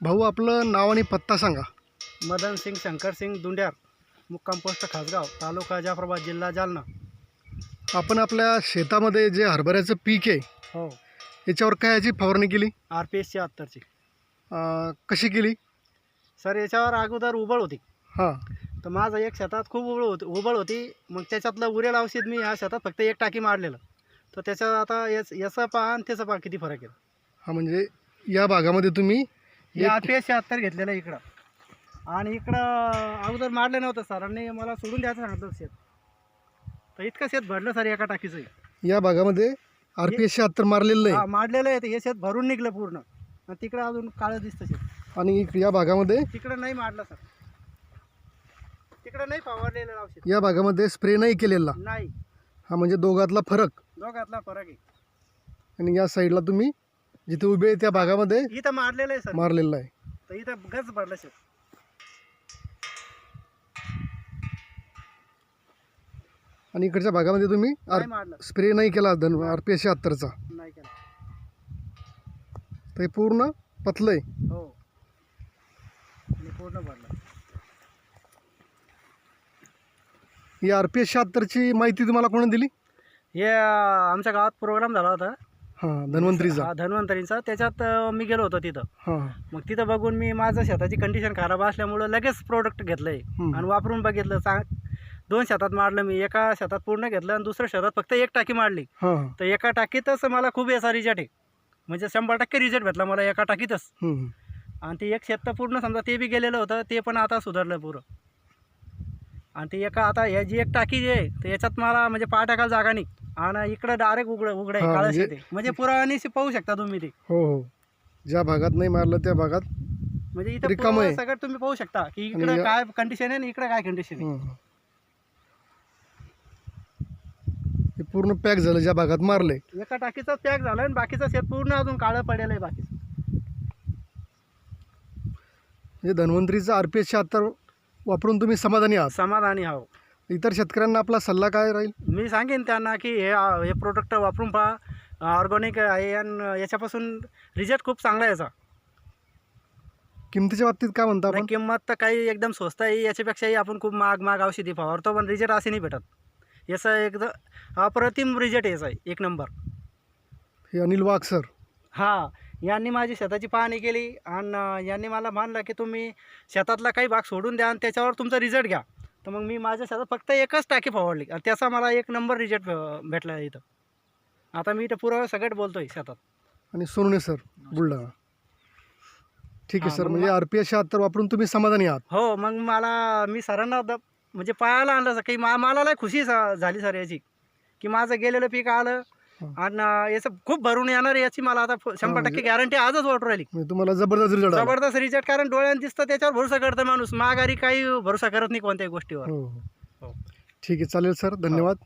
भाऊ आपलं नाव आणि पत्ता सांगा. मदन सिंग शंकर सिंग दुंड्यार मुक्काम पोस्ट खासगाव तालुका जाफराबाद जिल्हा जालना. आपण आपल्या शेतामध्ये जे हरभऱ्याचं पीक आहे हो. याच्यावर काय याची फवारणी केली? आर पी एसची अत्तरची अं, कशी केली? सर याच्यावर अगोदर उबळ होती. हां. तर माझं एक शेतात खूप उबळ होती उबळ होती. मग त्याच्यातलं उरेल औषध मी ह्या शेतात फक्त एक टाकी मारलेलं. तर त्याच्यात आता याच याचं पहा आणि त्याचं पहा किती फरक आहे? हा म्हणजे या भागामध्ये तुम्ही हे एसची अत्तर घेतलेलं आहे इकडं. आणि इकडं अगोदर मारलं नव्हतं सरांनी मला सोडून द्यायचं सांगितलं शेत. तर इतकं शेत भरलं सर एका टाकीचं. या भागामध्ये आर पी एसचे हत्तर मारलेलं हा आहे मारलेलं आहे ते हे शेत भरून निघलं पूर्ण. आणि तिकडं अजून काळं दिसतं शेत. आणि या भागामध्ये तिकडं नाही मारलं सर. तिकडं नाही फवारलेलं औषध या भागामध्ये स्प्रे नाही केलेला. नाही. हा म्हणजे दोघातला फरक. दोघातला फरक आहे. आणि या साईडला तुम्ही जिथे उभे आहे त्या भागामध्ये. इथं मारलेलं आहे सर. मारलेला आहे तर इथं गच भरलं शेत आणि इकडच्या भागामध्ये तुम्ही आर नाही मारलं. स्प्रे नाही केला धन आर पी एसशे हत्तरचा नाही केलं. तर हे पूर्ण पतलं आहे हो. आणि पूर्ण भरलं. ही आर पी एस शहात्तरची माहिती तुम्हाला कोणी दिली? हे अं, आमच्या गावात प्रोग्राम झाला होता. हां धन्वंतरीचा. हा, धन्वंतरीचा. त्याच्यात अं, मी गेलो होतो तिथं. हां. मग तिथं बघून मी माझं शेताची कंडिशन खराब असल्यामुळं लगेच प्रोडक्ट घेतलंय. हम्म. आणि वापरून बघितलं चांग दोन शेतात मारलं मी. एका शेतात पूर्ण घेतलं आणि दुसऱ्या शेतात फक्त एक टाकी मारली. हां. तर एका टाकीतच मला खूप याचा रिझल्ट आहे. म्हणजे शंभर टक्के रिझल्ट भेटला मला एका टाकीतच. हम्म. आणि ते एक शेत तर पूर्ण समजा ते बी गेलेलं होतं ते पण आता सुधारलं पुरं. आणि ते एका आता ह्या जी एक टाकी जी आहे तर याच्यात मला म्हणजे पाय टाकायला जागा नाही. आणि इकडं डायरेक्ट उघडं उघडं आहे हा, काळं म्हणजे- शेत आहे म्हणजे पुराणी पाहू शकता तुम्ही ते. हो हो. ज्या भागात नाही मारलं त्या भागात म्हणजे इथं रिकामं पुरं आहे. सगळं तुम्ही पाहू शकता की आणि इकडं या- काय कंडिशन आहे आणि इकडं काय कंडिशन आहे. हं, हं. हे पूर्ण पॅक झालं ज्या भागात मारले एका टाकीचा पॅक झाला आणि बाकीचं शेत पूर्ण अजून काळं पडेल आहे बाकी. म्हणजे धन्वंतरीचा आर पी एस शहात्तर वापरून तुम्ही समाधानी आहात. समाधानी हो इतर शेतकऱ्यांना आपला सल्ला काय राहील? मी सांगेन त्यांना की हे हे प्रोडक्ट वापरून पहा. ऑर्गॅनिक आहे आणि याच्यापासून रिझल्ट खूप चांगला आहे याचा. किमतीच्या बाबतीत काय म्हणता नाही, किंमत तर काही एकदम स्वस्त आहे याच्यापेक्षाही आपण खूप महाग महाग औषधी फवारतो पण रिझल्ट असे नाही भेटत. याचा एकदम अप्रतिम रिझल्ट याचा आहे एक नंबर हे अनिल वाघ सर हां यांनी माझी शेताची पाहणी केली आणि यांनी मला मानलं की तुम्ही शेतातला काही भाग सोडून द्या आणि त्याच्यावर तुमचा रिझल्ट घ्या. तर मग मी माझ्या शेतात फक्त एकच टाकी फवारली. आणि त्याचा मला एक नंबर रिझल्ट भेटला इथं. आता मी इथं पुरं सगळं बोलतोय शेतात. आणि सोनवणे सर बुलढाणा. ठीक आहे सर म्हणजे आर पी एस शहात्तर वापरून तुम्ही समाधानी आहात. हो मग मला मी सरांना द म्हणजे पाहायला आणलं सर. काही मा मला लय खुशी सा- झाली सर याची. की माझं गेलेलं पीक आलं. आणि याचं खूप भरून येणार याची मला आता शंभर म्हणजे- टक्के गॅरंटी आजच वाटू राहिली. म्हणजे तुम्हाला जबरदस्त रिझल्ट जबरदस्त रिझल्ट कारण डोळ्यानं दिसतं त्याच्यावर भरोसा करतं माणूस. माघारी काही भरोसा करत नाही कोणत्याही गोष्टीवर. हो हो. हो. ठीक आहे चालेल सर. धन्यवाद.